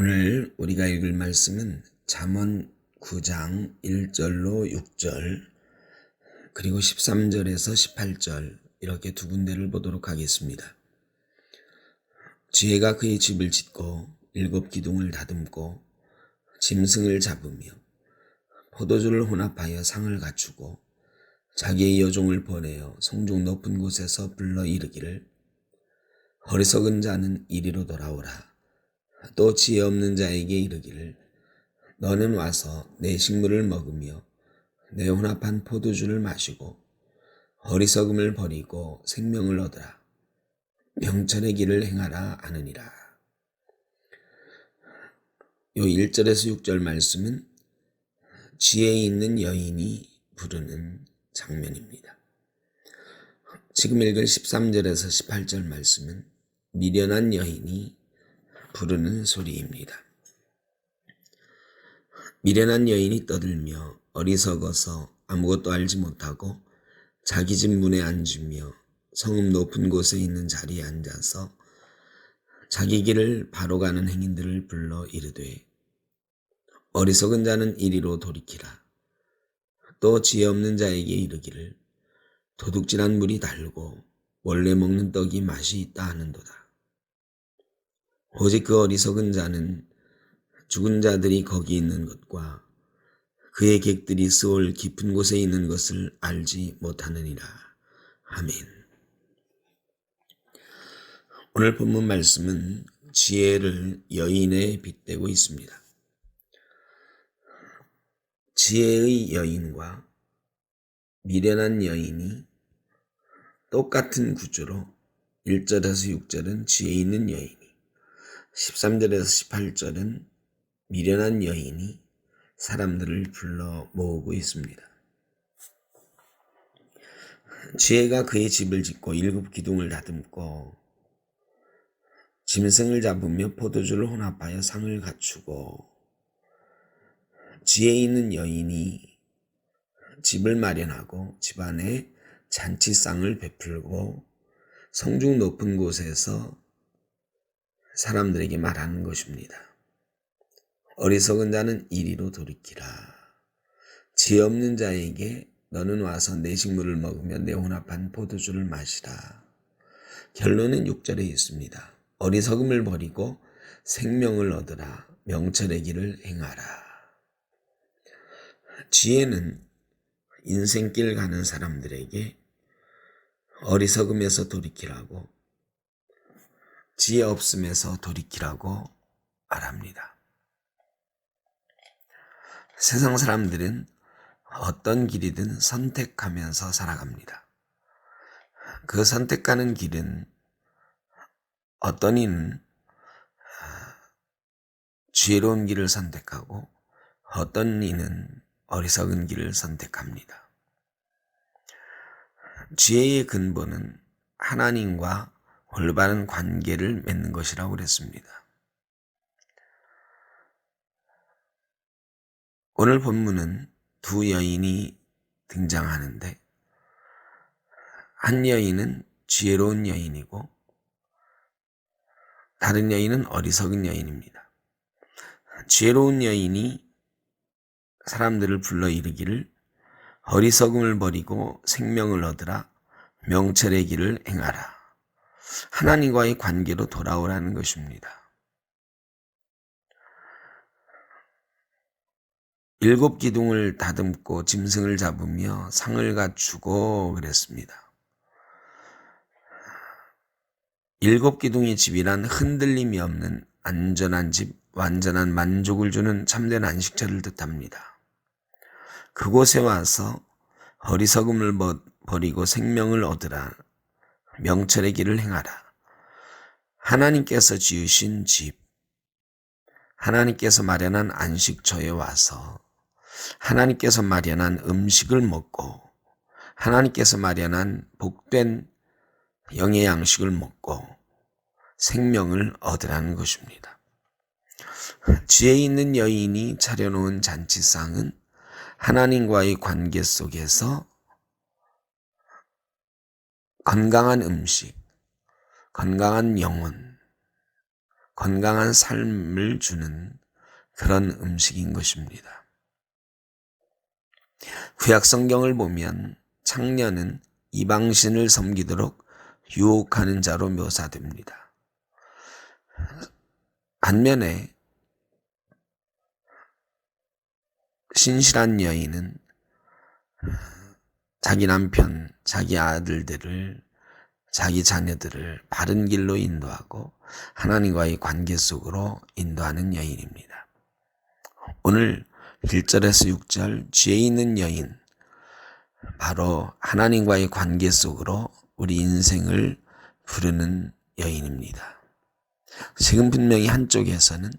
오늘 우리가 읽을 말씀은 잠언 9장 1절로 6절 그리고 13절에서 18절 이렇게 두 군데를 보도록 하겠습니다. 지혜가 그의 집을 짓고 일곱 기둥을 다듬고 짐승을 잡으며 포도주를 혼합하여 상을 갖추고 자기의 여종을 보내어 성중 높은 곳에서 불러 이르기를 어리석은 자는 이리로 돌아오라. 또 지혜 없는 자에게 이르기를 너는 와서 내 식물을 먹으며 내 혼합한 포도주를 마시고 어리석음을 버리고 생명을 얻으라. 명철의 길을 행하라 하느니라. 요 1절에서 6절 말씀은 지혜 있는 여인이 부르는 장면입니다. 지금 읽은 13절에서 18절 말씀은 미련한 여인이 부르는 소리입니다. 미련한 여인이 떠들며 어리석어서 아무것도 알지 못하고 자기 집 문에 앉으며 성읍 높은 곳에 있는 자리에 앉아서 자기 길을 바로 가는 행인들을 불러 이르되 어리석은 자는 이리로 돌이키라. 또 지혜 없는 자에게 이르기를 도둑질한 물이 달고 원래 먹는 떡이 맛이 있다 하는도다. 오직 그 어리석은 자는 죽은 자들이 거기 있는 것과 그의 객들이 스올 깊은 곳에 있는 것을 알지 못하느니라. 아멘. 오늘 본문 말씀은 지혜를 여인에 빗대고 있습니다. 지혜의 여인과 미련한 여인이 똑같은 구조로 1절에서 6절은 지혜 있는 여인이, 13절에서 18절은 미련한 여인이 사람들을 불러 모으고 있습니다. 지혜가 그의 집을 짓고 일곱 기둥을 다듬고 짐승을 잡으며 포도주를 혼합하여 상을 갖추고 지혜 있는 여인이 집을 마련하고 집안에 잔치상을 베풀고 성중 높은 곳에서 사람들에게 말하는 것입니다. 어리석은 자는 이리로 돌이키라. 지혜 없는 자에게 너는 와서 내 식물을 먹으며 내 혼합한 포도주를 마시라. 결론은 6절에 있습니다. 어리석음을 버리고 생명을 얻으라. 명철의 길을 행하라. 지혜는 인생길 가는 사람들에게 어리석음에서 돌이키라고 지혜 없음에서 돌이키라고 말합니다. 세상 사람들은 어떤 길이든 선택하면서 살아갑니다. 그 선택하는 길은 어떤 이는 지혜로운 길을 선택하고 어떤 이는 어리석은 길을 선택합니다. 지혜의 근본은 하나님과 올바른 관계를 맺는 것이라고 그랬습니다. 오늘 본문은 두 여인이 등장하는데 한 여인은 지혜로운 여인이고 다른 여인은 어리석은 여인입니다. 지혜로운 여인이 사람들을 불러 이르기를 어리석음을 버리고 생명을 얻으라 명철의 길을 행하라. 하나님과의 관계로 돌아오라는 것입니다. 일곱 기둥을 다듬고 짐승을 잡으며 상을 갖추고 그랬습니다. 일곱 기둥의 집이란 흔들림이 없는 안전한 집, 완전한 만족을 주는 참된 안식처를 뜻합니다. 그곳에 와서 어리석음을 버리고 생명을 얻으라. 명철의 길을 행하라. 하나님께서 지으신 집, 하나님께서 마련한 안식처에 와서 하나님께서 마련한 음식을 먹고 하나님께서 마련한 복된 영의 양식을 먹고 생명을 얻으라는 것입니다. 지혜 있는 여인이 차려놓은 잔치상은 하나님과의 관계 속에서 건강한 음식, 건강한 영혼, 건강한 삶을 주는 그런 음식인 것입니다. 구약 성경을 보면 창녀는 이방신을 섬기도록 유혹하는 자로 묘사됩니다. 반면에 신실한 여인은 자기 남편, 자기 아들들을, 자기 자녀들을 바른 길로 인도하고 하나님과의 관계 속으로 인도하는 여인입니다. 오늘 1절에서 6절 죄 있는 여인, 바로 하나님과의 관계 속으로 우리 인생을 부르는 여인입니다. 지금 분명히 한쪽에서는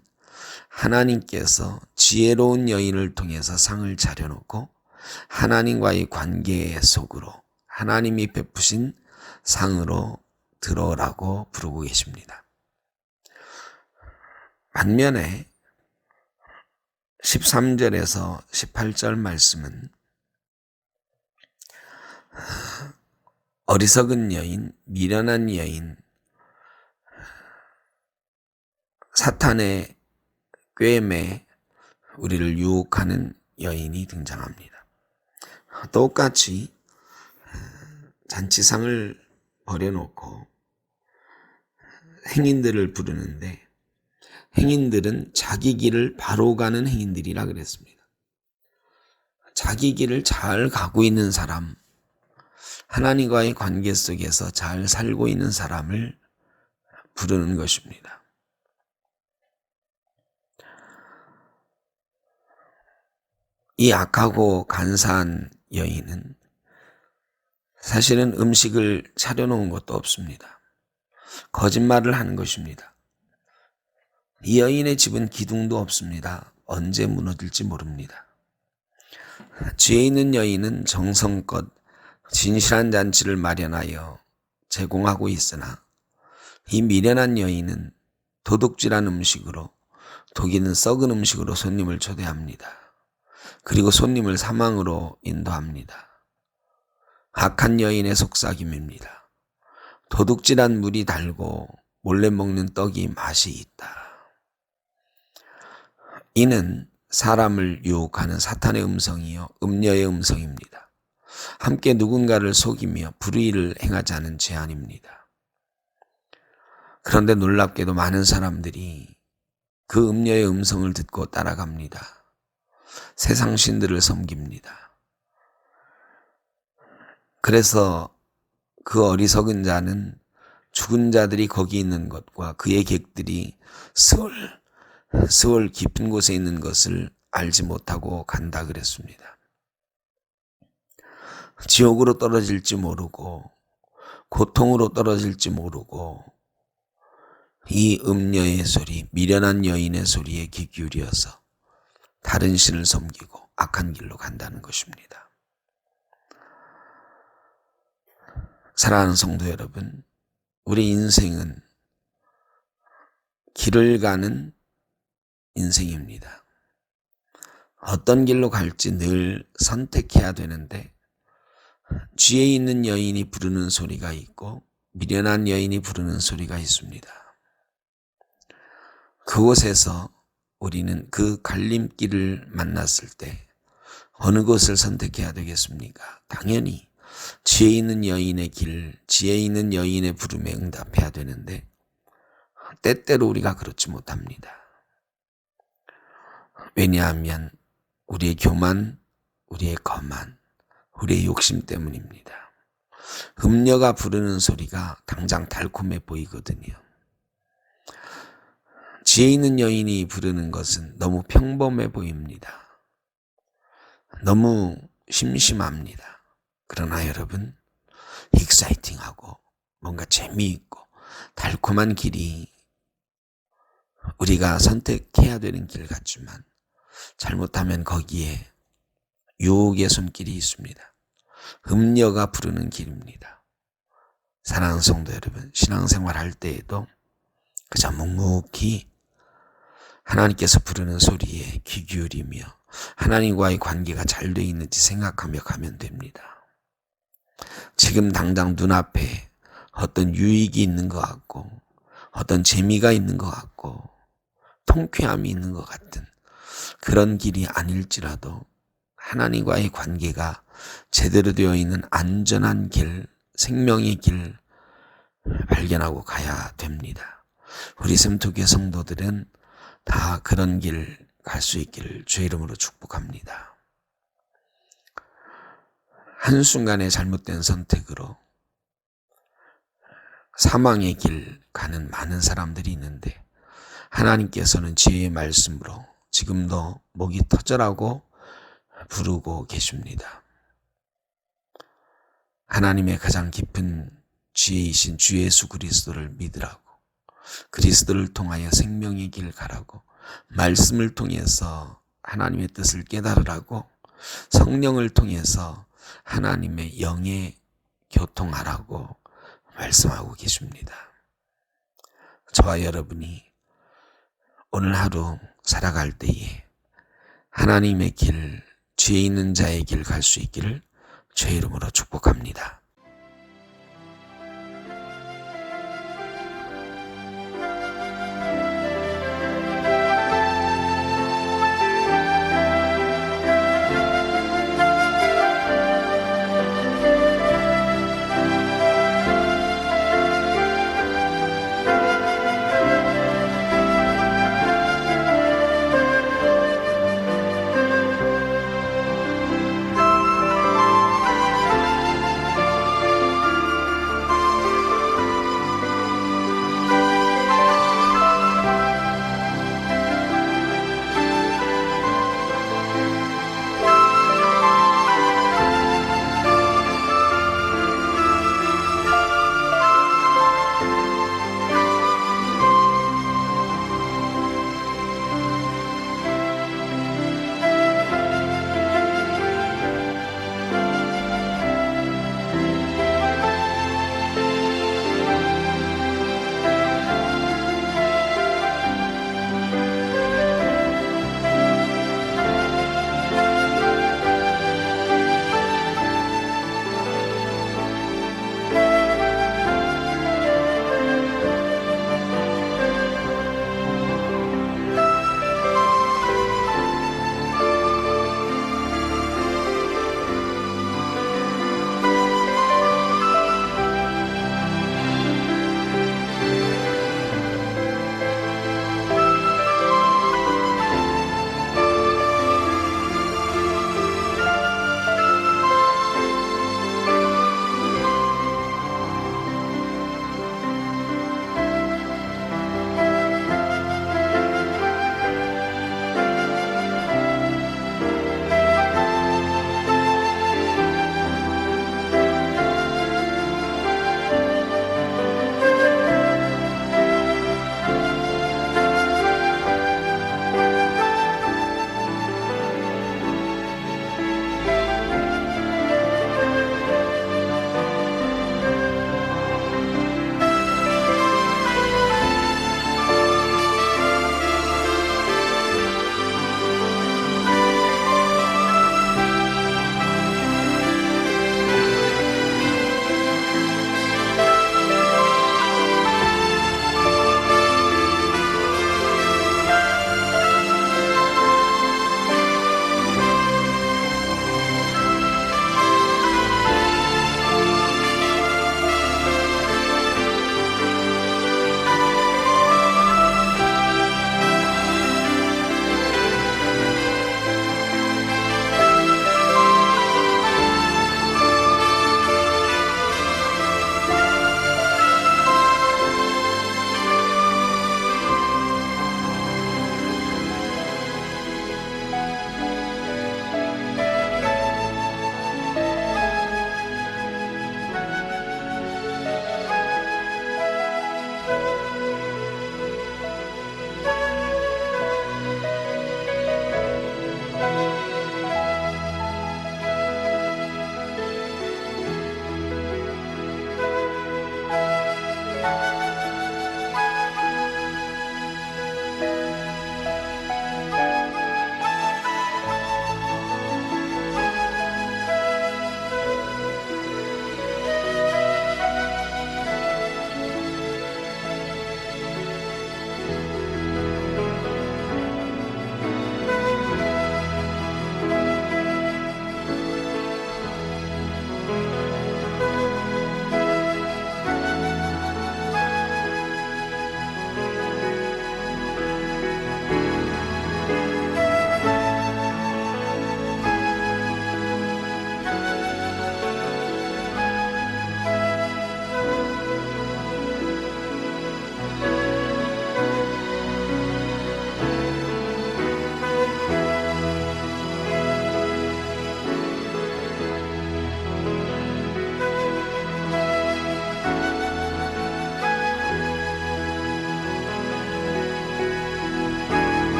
하나님께서 지혜로운 여인을 통해서 상을 차려놓고 하나님과의 관계 속으로 하나님이 베푸신 상으로 들어오라고 부르고 계십니다. 반면에 13절에서 18절 말씀은 어리석은 여인, 미련한 여인, 사탄의 꾀매 우리를 유혹하는 여인이 등장합니다. 똑같이 잔치상을 버려놓고 행인들을 부르는데 행인들은 자기 길을 바로 가는 행인들이라 그랬습니다. 자기 길을 잘 가고 있는 사람, 하나님과의 관계 속에서 잘 살고 있는 사람을 부르는 것입니다. 이 악하고 간사한 여인은 사실은 음식을 차려놓은 것도 없습니다. 거짓말을 하는 것입니다. 이 여인의 집은 기둥도 없습니다. 언제 무너질지 모릅니다. 죄 있는 여인은 정성껏 진실한 잔치를 마련하여 제공하고 있으나 이 미련한 여인은 도둑질한 음식으로 독이는 썩은 음식으로 손님을 초대합니다. 그리고 손님을 사망으로 인도합니다. 악한 여인의 속삭임입니다. 도둑질한 물이 달고 몰래 먹는 떡이 맛이 있다. 이는 사람을 유혹하는 사탄의 음성이요, 음녀의 음성입니다. 함께 누군가를 속이며 불의를 행하자는 제안입니다. 그런데 놀랍게도 많은 사람들이 그 음녀의 음성을 듣고 따라갑니다. 세상 신들을 섬깁니다. 그래서 그 어리석은 자는 죽은 자들이 거기 있는 것과 그의 객들이 스월, 스월 깊은 곳에 있는 것을 알지 못하고 간다 그랬습니다. 지옥으로 떨어질지 모르고 고통으로 떨어질지 모르고 이 음녀의 소리, 미련한 여인의 소리에 귀 기울여서 다른 신을 섬기고 악한 길로 간다는 것입니다. 사랑하는 성도 여러분, 우리 인생은 길을 가는 인생입니다. 어떤 길로 갈지 늘 선택해야 되는데 지혜 있는 여인이 부르는 소리가 있고 미련한 여인이 부르는 소리가 있습니다. 그곳에서 우리는 그 갈림길을 만났을 때 어느 것을 선택해야 되겠습니까? 당연히 지혜 있는 여인의 길, 지혜 있는 여인의 부름에 응답해야 되는데 때때로 우리가 그렇지 못합니다. 왜냐하면 우리의 교만, 우리의 거만, 우리의 욕심 때문입니다. 음녀가 부르는 소리가 당장 달콤해 보이거든요. 지혜 있는 여인이 부르는 것은 너무 평범해 보입니다. 너무 심심합니다. 그러나 여러분, 익사이팅하고 뭔가 재미있고 달콤한 길이 우리가 선택해야 되는 길 같지만 잘못하면 거기에 유혹의 손길이 있습니다. 음녀가 부르는 길입니다. 사랑하는 성도 여러분, 신앙생활 할 때에도 그저 묵묵히 하나님께서 부르는 소리에 귀 기울이며 하나님과의 관계가 잘돼 있는지 생각하며 가면 됩니다. 지금 당장 눈앞에 어떤 유익이 있는 것 같고 어떤 재미가 있는 것 같고 통쾌함이 있는 것 같은 그런 길이 아닐지라도 하나님과의 관계가 제대로 되어 있는 안전한 길, 생명의 길 발견하고 가야 됩니다. 우리 sem토교 성도들은 다 그런 길 갈 수 있기를 주의 이름으로 축복합니다. 한순간의 잘못된 선택으로 사망의 길 가는 많은 사람들이 있는데 하나님께서는 지혜의 말씀으로 지금도 목이 터져라고 부르고 계십니다. 하나님의 가장 깊은 지혜이신 주 예수 그리스도를 믿으라고 그리스도를 통하여 생명의 길 가라고 말씀을 통해서 하나님의 뜻을 깨달으라고 성령을 통해서 하나님의 영에 교통하라고 말씀하고 계십니다. 저와 여러분이 오늘 하루 살아갈 때에 하나님의 길, 죄 있는 자의 길 갈 수 있기를 죄 이름으로 축복합니다.